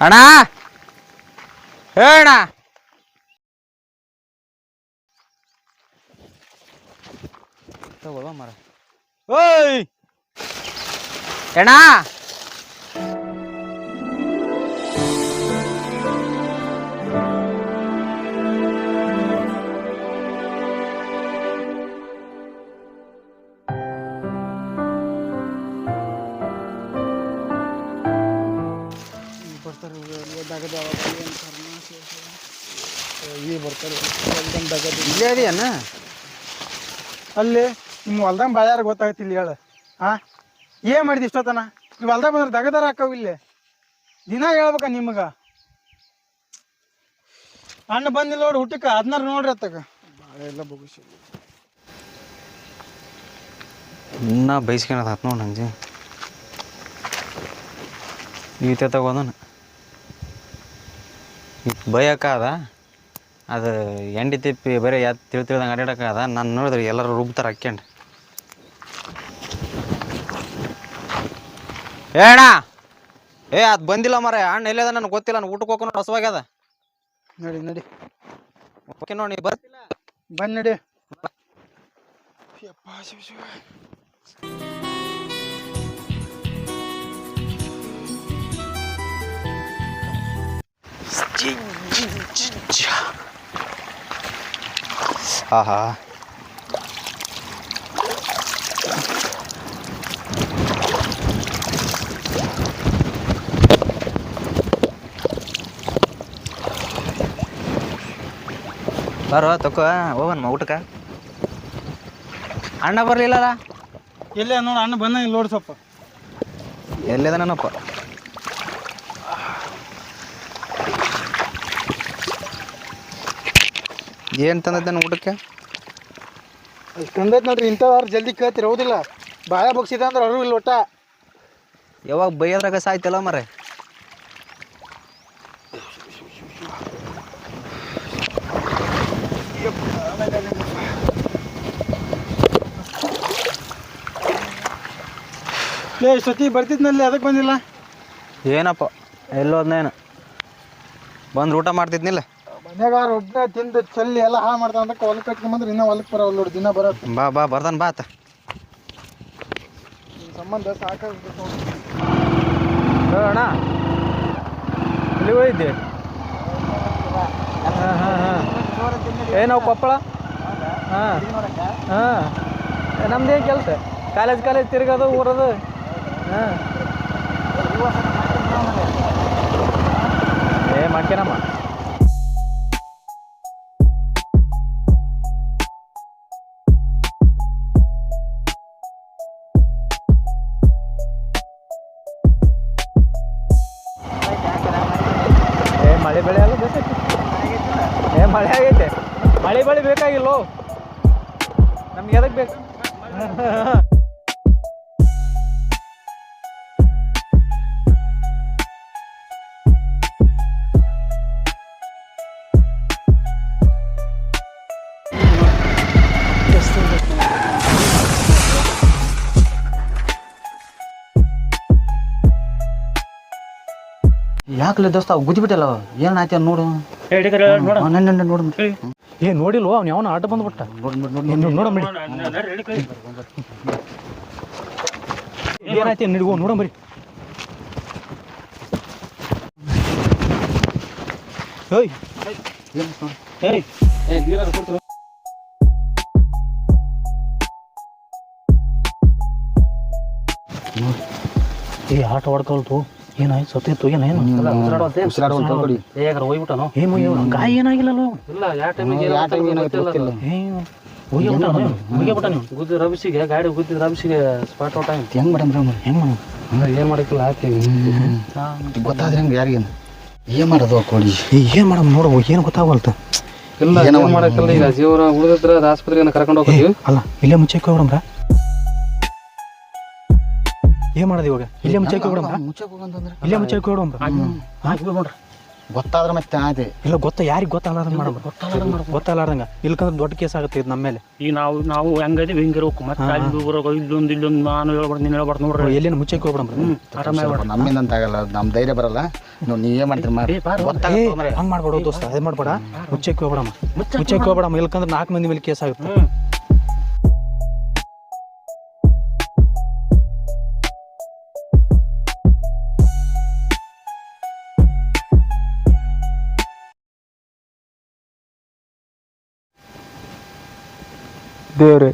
ಅಣ್ಣ? ಹೇಳಣ್ಣ ತಗೊಳ್ಳ ಮರ ಓಯ್! ಅಣ್ಣ? ಅಲ್ಲಿ ನಿಮ್ಮ ಹೊಲ್ದಂಗ್ ಬಾಯಾರ ಗೊತ್ತಾಗತ್ತೆ ಇಲ್ಲಿ ಹೇಳ. ಹಾ ಏನ್ ಮಾಡಿದಿ ಇಷ್ಟೊತ್ತನ? ನೀವು ಹೊಲ್ದಾಗ ಬಂದ್ರೆ ದಗದಾರ ಹಾಕವ್ ಇಲ್ಲಿ. ದಿನ ಹೇಳ್ಬೇಕ ನಿಮ್ಗೆ. ಅಣ್ಣ ಬಂದಿಲ್ಲ ನೋಡಿ ಊಟಕ್ಕೆ ಹದಿನಾರು ನೋಡ್ರಿ ಅತ್ತಾಗ. ಭಾಳ ಎಲ್ಲ ಬಗುಸಿ ಇನ್ನ ಬೈಸ್ಕೊಳದ ಆತ್ ನೋಡಿ ನಂಗೆ ಈತೆ ತಗೋದನ ಬೈಯಕ್ಕ ಅದ ಅದು ಎಂಡಿ ತಿಪ್ಪಿ ಬರೀ ಯಾ ತಿಳಿ ತಿಳಿದಂಗೆ ಅದ ನಾನು ನೋಡಿದ್ರೆ ಎಲ್ಲರೂ ರುಬ್ತಾರೆ ಹಾಕ್ಯಂಡು ಏ ಅಣ್ಣ! ಏ ಅದು ಬಂದಿಲ್ಲ ಮರ ಅಣ್ಣ ಎಲ್ಲದ ನನಗೆ ಗೊತ್ತಿಲ್ಲ. ನಾನು ಊಟಕ್ಕೆ ಹೋಗೋಣ ಹಸುವಾಗ್ಯದ ನೋಡಿ ನೋಡಿ. ಓಕೆ ನೋಡಿ ಬರ್ತಿಲ್ಲ ನೋಡಿ ನಡಿ. ಜಿ ಜಿ ಶಿವ. ಆಹಾ. ಬರೋ ತಕೋ ಹೋಗನ್ ಊಟಕ್ಕೆ. ಅಣ್ಣ ಬರ್ಲಿಲ್ಲಲ್ಲ? ಇಲ್ಲೇ ನೋಡು ಅಣ್ಣ ಬಂದಂಗ ನೋಡು ಸ್ವಲ್ಪ. ಎಲ್ಲಿದ ನನ್ನಪ್ಪ ಏನು ತಂದದ್ದು ಊಟಕ್ಕೆ? ತಂದೈತ್ ನೋಡ್ರಿ ಇಂಥವ್ರು ಜಲ್ದಿ ಕೇಳ್ತೀರಿ ಹೌದಿಲ್ಲ? ಬಾಳ ಬಗ್ಸಿದ ಅಂದ್ರೆ ಅರು ಇಲ್ಲ ಒಟ್ಟ. ಯಾವಾಗ ಬೈಯೋದ್ರಾಗ ಸಾಯ್ತಲ್ಲ ಮರೆ ಲೇ ಸತಿ ಬರ್ತಿದ್ನಲ್ಲಿ ಅದಕ್ಕೆ ಬಂದಿಲ್ಲ? ಏನಪ್ಪ ಎಲ್ಲೋದ್ನೇನು? ಬಂದು ಊಟ ಮಾಡ್ತಿದ್ನಿಲ್ಲ? ಮನ್ಯಾಗ ಒಬ್ಬನೇ ತಿಂದು ಚಲ್ಲಿ ಎಲ್ಲ ಹಾಳು ಮಾಡ್ತಾನ ಅಂತ ಹೊಲಕ್ಕೆ ಕಟ್ಕೊಂಬಂದ್ರೆ ಇನ್ನೂ ಹೊಲಕ್ಕೆ ಬರೋಲ್ಲ ನೋಡಿ ದಿನ ಬರೋ ಬಾ ಬಾ ಬರ್ತಾನ ಬಾ ಆತ. ನಿನ್ ಸಂಬಂಧ ಸಾಕಾಗ್ಬಿಟ್ಟು ನೋಡಿ. ಅಣ್ಣ. ಇಲ್ಲಿ ಹೋಗಿದ್ದೆ? ಹಾಂ ಹಾಂ ಹಾಂ. ಏ ನಾವು ಕೊಪ್ಪಳ? ಹಾಂ. ಹಾಂ. ನಮ್ದೇನು ಕೆಲಸ? ಕಾಲೇಜ್ ಕಾಲೇಜ್ ತಿರ್ಗೋದು ಊರೋದು? ಹಾಂ. ಏ ಮಾಡ್ಕೇನಮ್ಮ. ಯಾಕಲೆ ದೋಸ್ತ ಗುದ್ಬಿಟ್ಟಲ್ಲ? ಏನಾಯ್ತು ನೋಡು. ನನ್ನ ನೋಡು. ಏ ನೋಡಿಲ್ಲ ಅವ್ನು ಯಾವನ ಆಟ ಬಂದ್ಬಿಟ್ಟ. ನೋಡಂಬಿಡಿ ಏನಾಯ್ತು ನಿಡ್ಗೋ ನೋಡಂಬರಿ ಏಯ್ ಏಯ್. ಏ ಆಟ ಹೊಡ್ಕೊಳ್ತು ಏನಾಯ್ತು? ಸತ್ತಿತ್ತು ಏನೇನು ಹೋಗ್ಬಿಟ್ಟನು ಏ ಗಾಯ ಏನಾಗಿಲ್ಲಲ್ಲ. ಇಲ್ಲ ಯಾವ ಟೈಮಿಗೆ ಏ ಹೋಗ್ಬಿಟ್ಟಾನ ಹೋಗ್ಬಿಟ್ಟಾನ ಗುದ್ದಿ ರಬಿಸಿಗೆ ಗಾಡಿ ಗುದ್ದಿದ ರವಿಸಿಗೆ ಸ್ಪಾಟ್ ಔಟ್ ಆಯ್ತು. ಹೆಂಗ್ ಮೇಡಮ್ ಹೆಂಗ್ ಅಂದ್ರೆ ಏನ್ ಮಾಡಕ್ಕಿಲ್ಲ ಹಾಕ್ತೀವಿ ಗೊತ್ತಾದ್ರೆ ಹೆಂಗೆ ಯಾರಿಗೇನು? ಏನು ಮಾಡೋದು ಕೋಳಿ? ಏ ಏನ್ ಮಾಡಮ್ ನೋಡು ಏನು ಗೊತ್ತಾಗಲ್ತ ಇಲ್ಲ ಏನೋ ಮಾಡಕ್ಕಿಲ್ಲ ಈಗ. ಜೀವನ ಉಳಿದಿದ್ರೆ ಆಸ್ಪತ್ರೆಯನ್ನ ಆಸ್ಪತ್ರೆಗೆ ಕರ್ಕೊಂಡು ಹೋಗ್ತೀವಿ. ಅಲ್ಲ ಇಲ್ಲೇ ಮುಚ್ಚಕ್ಕೆ ಹೋಗ್ಬಿಡಮ್ರ ಏನ್ ಮಾಡೋದು ಇವಾಗ? ಇಲ್ಲೇ ಮುಚ್ಚಾಕಿ ಕೊಡೋಮ ಮುಚ್ಚಕ್ಕೆ ಹೋಗಂತಂದ್ರೆ ಇಲ್ಲೇ ಮುಚ್ಚಕ್ಕೆ ಹಾಕಿ ನೋಡ್ರಿ. ಗೊತ್ತಾದ್ರೆ ಮತ್ತೆ ಅದೇ. ಇಲ್ಲ ಗೊತ್ತ ಯಾರಿಗೆ ಗೊತ್ತಾಗಲಾರ್ದಂಗ ಮಾಡ್ಬೇಕು ಗೊತ್ತಾಗಲಾರ್ದಂಗ ಇಲ್ಕಂದ್ರೆ ದೊಡ್ಡ ಕೇಸ್ ಆಗುತ್ತೆ ಇದು ನಮ್ಮ ಮೇಲೆ. ಈಗ ನಾವು ನಾವು ಹೆಂಗದೀವಿ ಹಿಂಗಿರ್ಬೇಕು? ಮತ್ತೆ ಅಲ್ಲಿ ಇಲ್ಲೊಂದು ಇಲ್ಲೊಂದು ನಾನು ಹೇಳ್ಬಾರ್ದು ನೀನು ಹೇಳ್ಬಾರ್ದು ನೋಡ್ರಿ. ಎಲ್ಲಿನ ಮುಚ್ಚಕ್ಕೆ ಹೋಗ್ಬಿಡಮ್ರಿ ಆರಾಮಾಗಿ ನಮ್ಮಿಂದ ಅಂತ ಆಗಲ್ಲ ನಮ್ಮ ಧೈರ್ಯ ಬರಲ್ಲ. ನೀವು ನೀವೇ ಮಾಡ್ತೀರಿ ಮಾಡಿ ಹಂಗ ಮಾಡ್ಬೋದು ಮಾಡ್ಬೇಡ ದೋಸ್ತ ಅದೇ ಮಾಡ್ಬೇಡ. ಮುಚ್ಚಕ್ಕೆ ಹೋಗ್ಬಿಡಮ್ಮ ಮುಚ್ಚಕ್ಕೆ ಹೋಗ್ಬಿಡಮ್ಮ ಇಲ್ಕಂದ್ರೆ ನಾಲ್ಕು ಮಂದಿ ಮೇಲೆ ಕೇಸ್ ಆಗುತ್ತೆ. ದೇವ್ರೆ.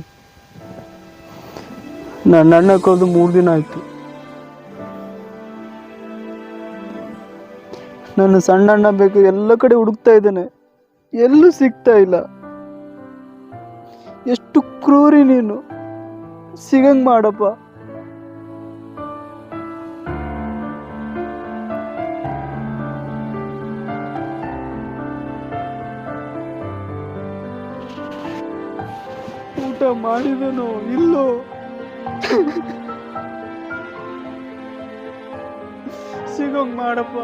ನನ್ನ ಅಣ್ಣ ಕಳೆದು ಮೂರು ದಿನ ಆಯ್ತು. ನನ್ನ ಸಣ್ಣ ಅಣ್ಣ ಬೇಕು, ಎಲ್ಲ ಕಡೆ ಹುಡುಕ್ತಾ ಇದ್ದಾನೆ. ಎಲ್ಲೂ ಸಿಗ್ತಾ ಇಲ್ಲ. ಎಷ್ಟು ಕ್ರೂರಿ ನೀನು. ಸಿಗಂಗ್ ಮಾಡಪ್ಪ. ಮಾಡಿದನೋ ಇಲ್ಲೋ? ಸಿಗೋಂಗ್ ಮಾಡಪ್ಪ.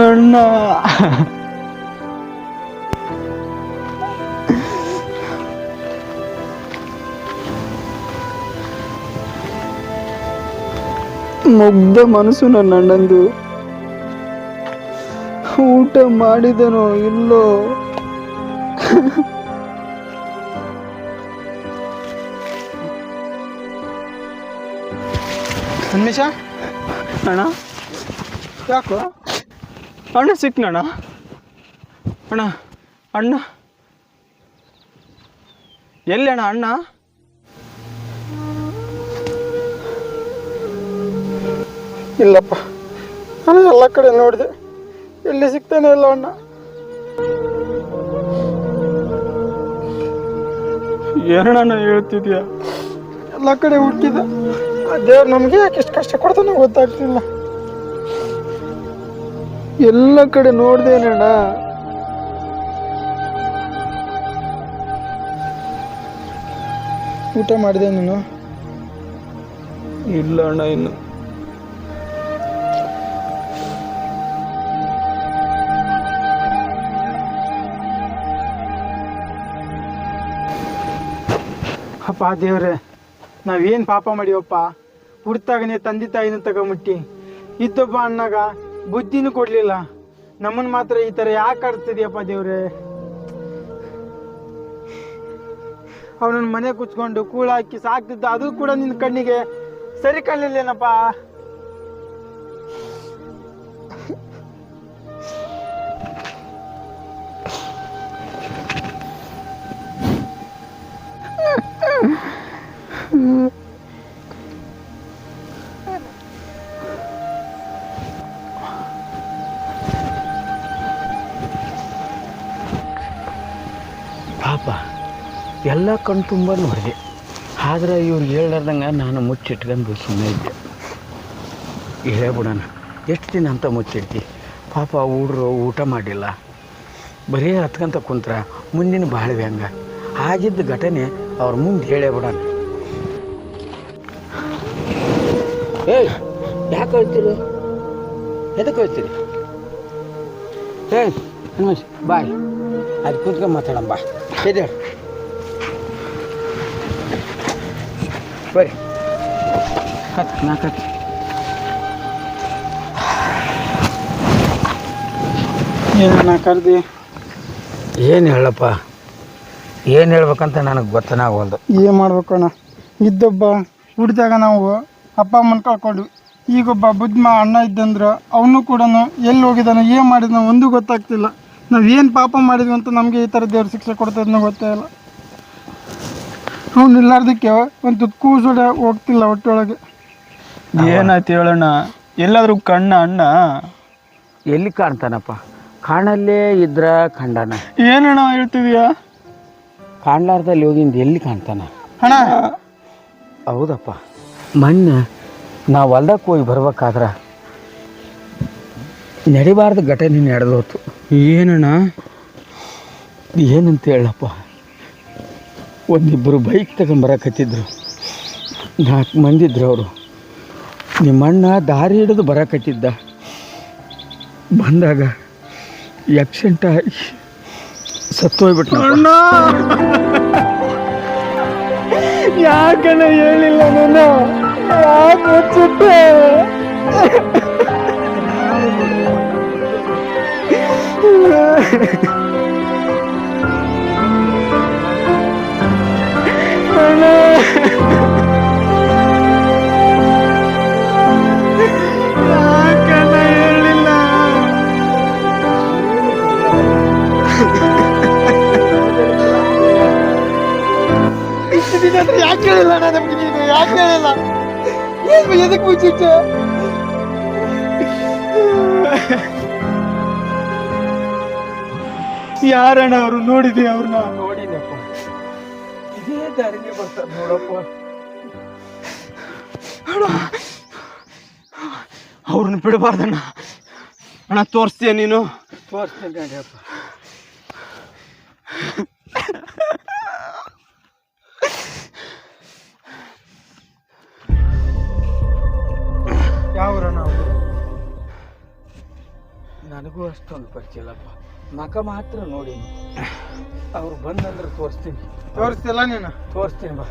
ಅಣ್ಣ. ಮುಗ್ಧ ಮನಸ್ಸು ನನ್ನ ಅಣ್ಣಂದು. ಊಟ ಮಾಡಿದನೋ ಇಲ್ಲೋ. ನಿಮಿಷ ಅಣ್ಣ. ಯಾಕೋ? ಅಣ್ಣ ಸಿಕ್ನಣ್ಣ? ಅಣ್ಣ ಅಣ್ಣ. ಎಲ್ಲಿ ಅಣ್ಣ ಅಣ್ಣ? ಇಲ್ಲಪ್ಪ. ನಾನು ಎಲ್ಲ ಕಡೆ ನೋಡಿದೆ. ಎಲ್ಲಿ ಸಿಗ್ತಾನೆ ಇಲ್ಲ ಅಣ್ಣ. ಏನಣ್ಣ ಹೇಳ್ತಿದ್ಯಾ? ಎಲ್ಲ ಕಡೆ ಹುಡುಕಿದೆ. ಆ ದೇವ್ರು ನಮಗೆ ಯಾಕೆ ಎಷ್ಟು ಕಷ್ಟ ಕೊಡ್ತಾನೆ ಗೊತ್ತಾಗ್ತಿಲ್ಲ. ಎಲ್ಲ ಕಡೆ ನೋಡ್ದೇನಣ್ಣ ಊಟ ಮಾಡಿದೆ ನೀನು? ಇಲ್ಲ ಅಣ್ಣ ಇನ್ನು ಅಪ್ಪ ದೇವ್ರೆ, ನಾವೇನು ಪಾಪ ಮಾಡಿವಪ್ಪ? ಹುಡ್ತಾಗನೆ ತಂದೆ ತಾಯಿನ ತಗೊಂಬಿಟ್ಟು. ಇದ್ದೊಬ್ಬ ಅಣ್ಣಾಗ ಬುದ್ಧಿನೂ ಕೊಡಲಿಲ್ಲ. ನಮ್ಮನ್ನು ಮಾತ್ರ ಈ ಥರ ಯಾಕೆ ಆಡ್ತಿದ್ಯಪ್ಪ ದೇವ್ರೆ? ಅವನನ್ನ ಮನೆ ಕುಚ್ಕೊಂಡು ಕೂಳ ಹಾಕಿ ಸಾಕ್ತಿದ್ದ ಅದು ಕೂಡ ನಿನ್ನ ಕಣ್ಣಿಗೆ ಸರಿ ಕಾಣಲಿಲ್ಲೇನಪ್ಪ? ಪಾಪ, ಎಲ್ಲ ಕಣ್ ತುಂಬ ನೋಡಿದೆ. ಆದ್ರೆ ಇವ್ರು ಹೇಳ್ಲಾರ್ದಂಗೆ ನಾನು ಮುಚ್ಚಿಟ್ಕೊಂಡು ಸುಮ್ಮನೆ ಇದ್ದೆ. ಹೇಳ್ಬಿಡೋಣ ಎಷ್ಟು ದಿನ ಅಂತ ಮುಚ್ಚಿಡ್ತಿ? ಪಾಪ ಹುಡ್ರು ಊಟ ಮಾಡಿಲ್ಲ. ಬರೀ ಹತ್ಕೊಂತ ಕುಂತ್ರ, ಮುಂದಿನ ಬಾಳ್ವೆ ಹಂಗ. ಆಗಿದ್ದ ಘಟನೆ ಅವ್ರ ಮುಂದೆ ಹೇಳೇ ಬಿಡೋಣ ಏಯ್ ಯಾಕೆ ಹೇಳ್ತೀರಿ? ಎದಕ್ಕೆ ಹೇಳ್ತೀರಿ? ಏಯ್ ಹನುಮೇಶ್ ಬಾಯ್. ಅದು ಕೂತ್ಕೊಂಡು ಮಾತಾಡಮ್ಮ ಬಾ. ಎದ್ದೇಳು ಬರ್ರಿ ನಾ ನಾಲ್ಕು ಏನು ನಾ ಕರ್ದಿ? ಏನು ಹೇಳಪ್ಪ? ಏನು ಹೇಳ್ಬೇಕಂತ ನನಗೆ ಗೊತ್ತನೇ ಒಂದು. ಏನು ಮಾಡ್ಬೇಕು ಅಣ್ಣ? ಇದ್ದೊಬ್ಬ ಹುಟ್ಟಿದಾಗ ನಾವು ಅಪ್ಪ ಅಮ್ಮನ ಕಳ್ಕೊಂಡ್ವಿ. ಈಗೊಬ್ಬ ಬುದ್ಧ ಅಣ್ಣ ಇದ್ದಂದ್ರೆ ಅವನು ಕೂಡ ಎಲ್ಲಿ ಹೋಗಿದ್ದಾನೆ ಏನು ಮಾಡಿದ್ನೋ ಒಂದು ಗೊತ್ತಾಗ್ತಿಲ್ಲ. ನಾವು ಏನು ಪಾಪ ಮಾಡಿದ್ವಿ ಅಂತ ನಮಗೆ ಈ ಥರ ದೇವ್ರ ಶಿಕ್ಷೆ ಕೊಡ್ತದನ್ನೋ ಗೊತ್ತೇ ಇಲ್ಲ. ಅವ್ನು ಇಲ್ಲಾರ್ದಕ್ಕೆ ಒಂದು ಕೂಸೋಡೆ ಕೂಸುಡ ಹೋಗ್ತಿಲ್ಲ ಒಟ್ಟೊಳಗೆ ಏನಾಯ್ತು ಹೇಳಣ್ಣ? ಎಲ್ಲಾದರೂ ಕಣ್ಣ ಅಣ್ಣ? ಎಲ್ಲಿ ಕಾಣ್ತಾನಪ್ಪ? ಕಾಣಲ್ಲೇ ಇದ್ರ ಖಂಡನ ಏನಣ್ಣ ಹೇಳ್ತಿದ್ಯಾ? ಕಾಣ್ಲಾರ್ದಲ್ಲಿ ಹೋಗಿಂದ ಎಲ್ಲಿ ಕಾಣ್ತಾನ? ಅಣ್ಣ. ಹೌದಪ್ಪ. ಮೊನ್ನೆ ನಾವು ಹೊಲ್ದಾಗ ಹೋಗಿ ಬರ್ಬೇಕಾದ್ರೆ ನಡಿಬಾರ್ದು ಘಟನೆ ನಡೆದು ಹೋತು ಏನಣ್ಣ? ಏನಂತ ಹೇಳಪ್ಪ ಒಂದಿಬ್ಬರು ಬೈಕ್ ತಗೊಂಡು ಬರಕತ್ತಿದ್ರು. ನಾಲ್ಕು ಮಂದಿ ಇದ್ರು ಅವರು. ನಿಮ್ಮಣ್ಣ ದಾರಿ ಹಿಡಿದು ಬರಕತ್ತಿದ್ದ. ಬಂದಾಗ ಆಕ್ಸಿಡೆಂಟ್ ಆಗಿ ಸತ್ತೋಗ್ಬಿಟ್ಟು ಯಾಕನ ಹೇಳಿಲ್ಲ ನಾನು ಯಾಕೆ ಮುಚ್ಚಿಟ್ಟೆ. ದಿನ ಯಾಕೆ ಹೇಳಿಲ್ಲ ಅಣ್ಣ ನಮ್ಗೆ ನೀನು ಯಾಕೆ ಹೇಳಿಲ್ಲ? ಏನು ಎದಕ್ಕೆ ಮುಚ್ಚಿಟ್ಟೆ ಯಾರಣ್ಣ ಅವರು? ನೋಡಿದೆ ಅವ್ರನ್ನ? ನೋಡಿನಪ್ಪ ಇದೇ ದಾರಿಗೆ ಬರ್ತಾರೆ ನೋಡಪ್ಪ. ಅವ್ರನ್ನ ಬಿಡಬಾರ್ದಣ್ಣ. ಅಣ್ಣ ತೋರಿಸ್ತೀಯ ನೀನು? ತೋರಿಸ್ತೀನಿ ನಡಿಯಪ್ಪ ಅವರು ನನಗೂ ಅಷ್ಟೊಂದು ಪರಿಚಯ ಇಲ್ಲಪ್ಪ ಮಕ ಮಾತ್ರ ನೋಡಿ ಅವ್ರು ಬಂದಂದ್ರೆ ತೋರಿಸ್ತೀನಿ. ತೋರಿಸ್ತಿಲ್ಲ ನೀನು? ತೋರಿಸ್ತೀನಿ ಬಾ.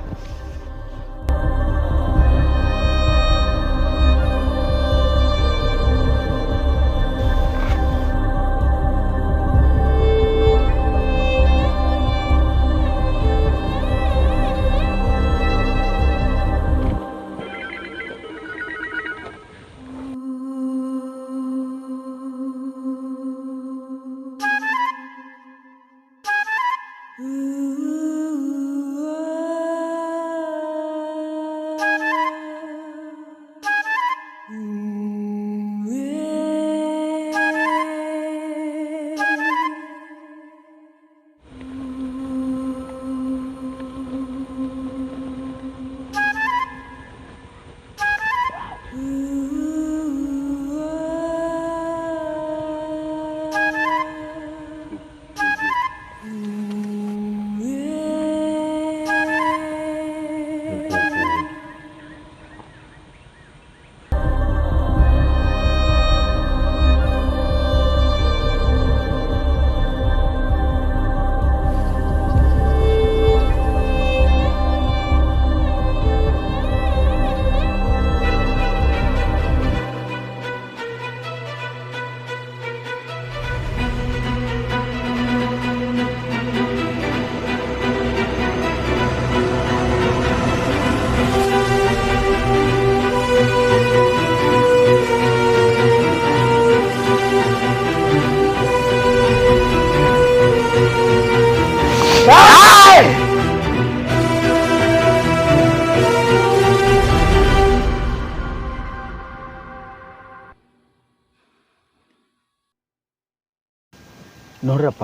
ನೋಡ್ರಪ್ಪ,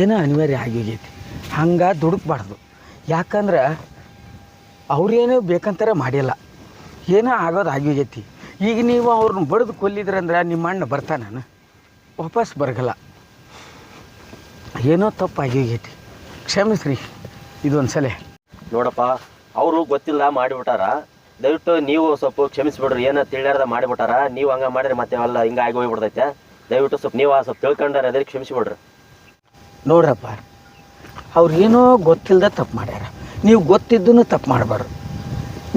ಏನೋ ಅನಿವಾರ್ಯ ಆಗೋಗೈತಿ ಹಂಗೆ ದುಡುಕ್ಬಾರ್ದು. ಯಾಕಂದ್ರೆ ಅವ್ರೇನೋ ಬೇಕಂತಾರೆ ಮಾಡಿಲ್ಲ. ಏನೋ ಆಗೋದು ಆಗೋಗೈತಿ ಈಗ ನೀವು ಅವ್ರನ್ನ ಬಡ್ದು ಕೊಲ್ಲಿದ್ರಂದ್ರೆ ನಿಮ್ಮ ಅಣ್ಣ ಬರ್ತಾನ ವಾಪಸ್ ಬರಗಲ್ಲ. ಏನೋ ತಪ್ಪು ಆಗೋಗೈತಿ ಕ್ಷಮಿಸ್ರಿ ಇದೊಂದು ಸಲ ನೋಡಪ್ಪ, ಅವರು ಗೊತ್ತಿಲ್ಲ ಮಾಡಿಬಿಟ್ಟಾರ. ದಯವಿಟ್ಟು ನೀವು ಸ್ವಲ್ಪ ಕ್ಷಮಿಸ್ಬಿಡ್ರಿ ಏನೋ ತಿಳಿಯಾರ್ದ ಮಾಡಿಬಿಟ್ಟಾರ. ನೀವು ಹಂಗೆ ಮಾಡಿದ್ರೆ ಮತ್ತೆ ಅವೆಲ್ಲ ಹಿಂಗೆ ಆಗಿ ಹೋಗ್ಬಿಡ್ತೈತೆ. ದಯವಿಟ್ಟು ಸ್ವಲ್ಪ ನೀವು ಸ್ವಲ್ಪ ತಿಳ್ಕೊಂಡಾರ ಅದೇ ಕ್ಷಮಿಸ್ಬಿಡ್ರಿ. ನೋಡ್ರಪ್ಪ ಅವ್ರ ಏನೋ ಗೊತ್ತಿಲ್ಲದ ತಪ್ಪು ಮಾಡ್ಯಾರ. ನೀವು ಗೊತ್ತಿದ್ದೂ ತಪ್ಪು ಮಾಡಬಾರ್ದು.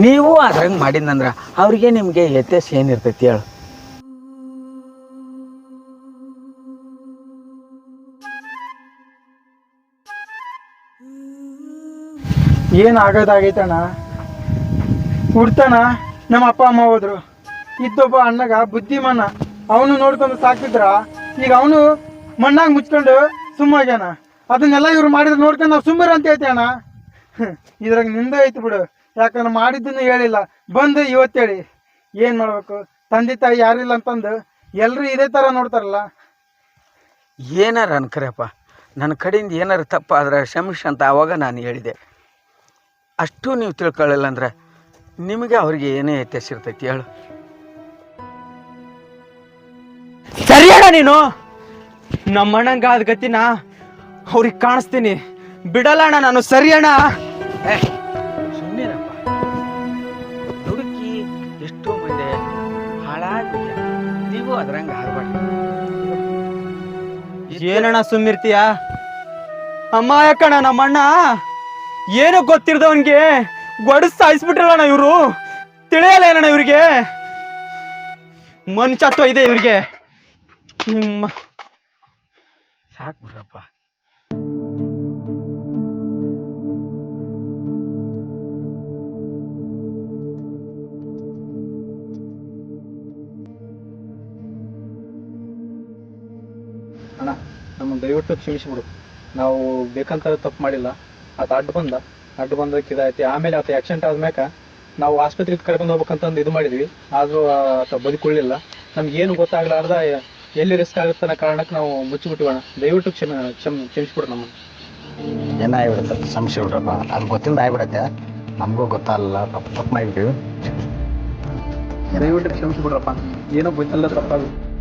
ನೀವು ಅದ್ರಂಗೆ ಮಾಡಿದ್ನಂದ್ರೆ ಅವ್ರಿಗೆ ನಿಮಗೆ ವ್ಯತ್ಯಾಸ ಏನಿರ್ತೈತಿ ಹೇಳು. ಏನು ಆಗೋದಾಗೈತಣ್ಣ? ಹುಡ್ತಾನ ನಮ್ಮ ಅಪ್ಪ ಅಮ್ಮ ಹೋದ್ರು. ಇದ್ದೊಬ್ಬ ಅಣ್ಣಗ ಬುದ್ಧಿಮಾನ. ಅವನು ನೋಡ್ಕೊಂಡು ಸಾಕಿದ್ರ, ಈಗ ಅವನು ಮಣ್ಣಾಗ ಮುಚ್ಕೊಂಡು ಸುಮ್ಮಾಗ್ಯಾನ. ಅದನ್ನೆಲ್ಲ ಇವ್ರು ಮಾಡಿದ್ರೆ ನೋಡ್ಕೊಂಡು ನಾವು ಸುಮ್ಮರ ಅಂತ ಹೇಳ್ತೀವಿ ಅಣ್ಣ? ಇದ್ರಾಗ ನಿಂದ ಐತಿ ಬಿಡು. ಯಾಕಂದ್ರೆ ಮಾಡಿದ್ದನ್ನು ಹೇಳಿಲ್ಲ. ಬಂದು ಇವತ್ತೇಳಿ ಏನು ಮಾಡಬೇಕು? ತಂದೆ ತಾಯಿ ಯಾರಿಲ್ಲ ಅಂತಂದು ಎಲ್ಲರೂ ಇದೇ ಥರ ನೋಡ್ತಾರಲ್ಲ. ಏನಾರ ಅನ್ಕರಪ್ಪ ನನ್ನ ಕಡೆಯಿಂದ ಏನಾರ ತಪ್ಪಾದ್ರೆ ಕ್ಷಮಿಸಿ ಅಂತ ಆವಾಗ ನಾನು ಹೇಳಿದೆ. ಅಷ್ಟು ನೀವು ತಿಳ್ಕೊಳ್ಳಲ್ಲ ಅಂದ್ರೆ ನಿಮಗೆ ಅವ್ರಿಗೆ ಏನೇ ವ್ಯತ್ಯಾಸ ಇರ್ತೈತಿ ಹೇಳು. ನೀನು. ನಮ್ಮ ಅದ್ ಗತಿನ ಅವ್ರಿಗೆ ಕಾಣಿಸ್ತೀನಿ. ಬಿಡಲ್ಲ ಅಣ್ಣ ನಾನು, ಸರಿ ಅಣ್ಣ. ಸುಮ್ಮನಿರಪ್ಪ ದುಡುಕಿ ಎಷ್ಟೋ ಹಾಳಾಗಿ ನೀವು ಅದ್ರಂಗ ಆಗ್ಬಾರ್ದು ಏನಣ್ಣ ಸುಮ್ಮಿರ್ತೀಯ ಅಮ್ಮಾಯಕ್ಕಣ ನಮ್ಮಣ್ಣ ಏನು ಗೊತ್ತಿರ್ದವನ್ಗೆ ಗೊಡಸ್ ಸಾಯಿಸ್ಬಿಟ್ರಲ್ಲಣ್ಣ ಇವರು? ತಿಳಿಯಲ್ಲ ಏನಣ್ಣ ಇವ್ರಿಗೆ? ಮನುಷ್ಯತ್ವ ಇದೆ ಇವ್ರಿಗೆ. ನಿಮ್ಮ ಸಾಕು ಬಿಡ್ರಪ್ಪ ಅಣ್ಣ ನಮ್ಮನ್ನು ದಯವಿಟ್ಟು ಕ್ಷಮಿಸಿಬಿಡು ನಾವು ಬೇಕಂತ ತಪ್ಪು ಮಾಡಿಲ್ಲ. ಆತ ಅಡ್ಡ ಬಂದ. ಅಡ್ಡ ಬಂದಕ್ಕೆ ಇದಾಯ್ತು. ಆಮೇಲೆ ಆತ ಆಕ್ಸಿಡೆಂಟ್ ಆದ್ಮ್ಯಾಕ ನಾವು ಆಸ್ಪತ್ರೆಗೆ ಕರ್ಕೊಂಡು ಹೋಗ್ಬೇಕಂತಂದು ಇದು ಮಾಡಿದ್ವಿ. ಆದರೂ ಆತ ಬದುಕೊಳ್ಳಿಲ್ಲ ನಮ್ಗೆ ಏನು ಗೊತ್ತಾಗ್ಲಾರ್ದ ಎಲ್ಲಿ ರಿಸ್ಕ್ ಆಗುತ್ತೆ ಅನ್ನೋ ಕಾರಣಕ್ಕೆ ನಾವು ಮುಚ್ಚಿಬಿಟ್ಟಿವಣ್ಣ? ದಯವಿಟ್ಟು ಕ್ಷಮ ಕ್ಷಮ ಕ್ಷಮಿಸ್ಬಿಡು ನಮ್ಮ ಏನಾಗ್ಬಿಡುತ್ತೆ? ಸಂಶಯ ಬಿಡಪ್ಪ ಅದು ಗೊತ್ತಿಲ್ಲ ಆಗ್ಬಿಡತ್ತೆ. ನಮಗೂ ಗೊತ್ತಾಗಲ್ಲ. ತಪ್ಪು ತಪ್ಪು ಮಾಡಿಬಿಟ್ಟಿವಿ. ದಯವಿಟ್ಟು ಕ್ಷಮಿಸ್ಬಿಡ್ರಪ್ಪ. ಏನೋ ಗೊತ್ತಿಲ್ಲ ತಪ್ಪಾಗುತ್ತೆ.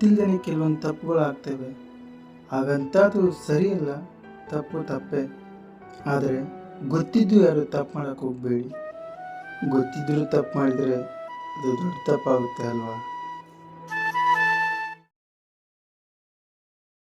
ಗೊತ್ತಿಲ್ಲದೇ ಕೆಲವೊಂದು ತಪ್ಪುಗಳು ಆಗ್ತೇವೆ ಹಾಗಂತ ಅದು ಸರಿಯಲ್ಲ, ತಪ್ಪು ತಪ್ಪೇ. ಆದರೆ ಗೊತ್ತಿದ್ದು ಯಾರು ತಪ್ಪು ಮಾಡೋಕ್ಕೆ ಹೋಗಬೇಡಿ. ಗೊತ್ತಿದ್ದರೂ ತಪ್ಪು ಮಾಡಿದರೆ ಅದು ದೊಡ್ಡ ತಪ್ಪಾಗುತ್ತೆ ಅಲ್ವಾ?